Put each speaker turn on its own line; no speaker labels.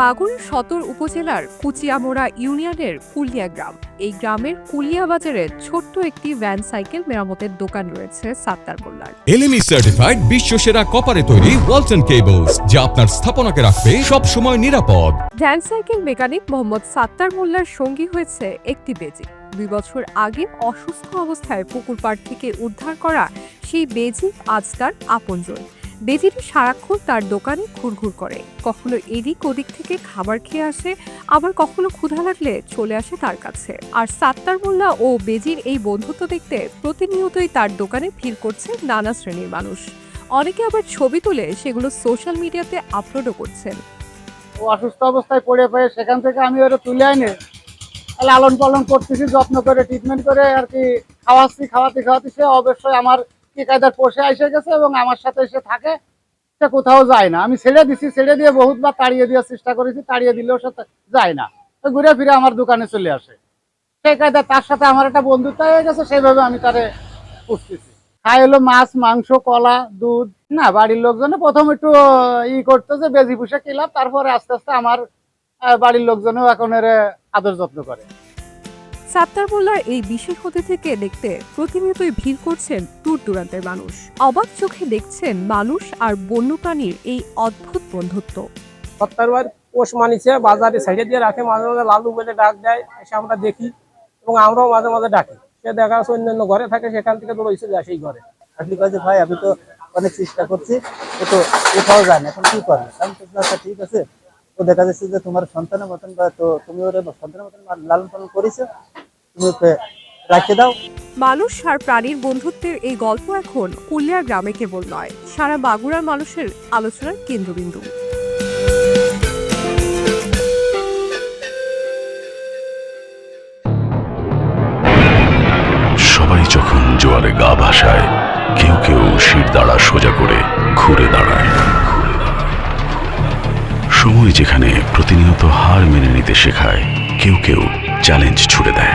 মাগুর সদর উপজেলার কুচিয়ামোড়া ইউনিয়নের কুলিয়া গ্রাম। এই গ্রামের কুলিয়া বাজারে ছোট্ট একটি ভ্যান সাইকেল মেরামতের দোকান রয়েছে সাত্তার মোল্লার।
এলএমই সার্টিফাইড বিশ্বসেরা কপারে তৈরি ওয়ালটন কেবলস যা আপনার স্থাপনাকে রাখবে সব সময় নিরাপদ।
Van cycle mechanic Mohammad Sattar মোল্লার সঙ্গী হয়েছে একটি বেজি। দুই বছর আগে অসুস্থ অবস্থায় পুকুর পাড় থেকে উদ্ধার করা সেই বেজি আজ তার আপনজন। বেজিটি সারাক্ষণ তার দোকানে ঘুরঘুর করে। কখনো এদিক ওদিক থেকে খাবার খেয়ে আসে, আবার কখনো ক্ষুধা লাগলে চলে আসে তার কাছে। আর সাত্তার মোল্লা ও বেজির এই বন্ধুত্ব দেখতে প্রতিনিয়তই তার দোকানে ভিড় করছে নানা শ্রেণির মানুষ। অনেকে আবার ছবি তুলে সেগুলো সোশ্যাল মিডিয়াতে আপলোডও করছেন।
ও অসুস্থ অবস্থায় পড়ে পড়ে সেখান থেকে আমি ওরা তুলে আনে। লালন পালন করতেছি, যত্ন করে ট্রিটমেন্ট করে আর কি খাওয়াচ্ছি, খাওয়াতে খাওয়াতে সে অবশ্যই আমার কি কায়দার পোষে এসে গেছে এবং আমার সাথে এসে থাকে, সে কোথাও যায় না। আমি ছেড়ে দিছি, ছেড়ে দিয়ে বহুতবার তাড়িয়ে দেওয়ার চেষ্টা করেছি, তাড়িয়ে দিলেও সে যায় না। ঘুরে ফিরে আমার দোকানে চলে আসে। সেই কায়দা তার সাথে আমার একটা বন্ধুত্ব হয়ে গেছে, সেইভাবে আমি তারে পুষতেছি। খাই হলো মাছ, মাংস, কলা, দুধ। না, বাড়ির লোকজনে প্রথম একটু ই করতো যে বেজি পুষে কিলাম তারপরে আস্তে আস্তে আমার বাড়ির লোকজনেও এখন এর, আদর যত্ন করে।
সাত্তার মোল্লার এই বিশেষ হতে থেকে দেখতে প্রতিনিয়তই ভিড় করছেন দূর দূরান্তের মানুষ। অবাক চোখে দেখছেন মানুষ আর বন্যপ্রাণীর এই অদ্ভুত বন্ধুত্ব।
সত্তরবার পোষ মানিছে বাজারে সাইডে দিয়ে রাখে মাঝে মাঝে লালু বলে ডাক দেয় এসে আমরা দেখি এবং আমরাও মাঝে মাঝে ডাকি। সে দেখা যাচ্ছে অন্যান্য ঘরে থাকে সেখান থেকে দৌড়ে চলে আসে এই ঘরে।
আপনি কাছে ভাই আমি তো অনেক চেষ্টা করছি ও তো কোথাও যায় না এখন কি করবে? আমি আচ্ছা ঠিক আছে। ও দেখা যাচ্ছে যে তোমার সন্তানের মতন বা তো তুমি ওর সন্তানের মতন লালন পালন করেছ তুমি রাখে দাও।
মানুষ আর প্রাণীর বন্ধুত্বের এই গল্প এখন কুলিয়ার গ্রামে কেবল নয় সারা বাগুড়ার মানুষের আলোচনার কেন্দ্রবিন্দু।
সবাই যখন জোয়ারে গা ভাসায় কেউ কেউ শির দাঁড়া সোজা করে ঘুরে দাঁড়ায়। সময় যেখানে প্রতিনিয়ত হার মেনে নিতে শেখায় কেউ কেউ চ্যালেঞ্জ ছুড়ে দেয়।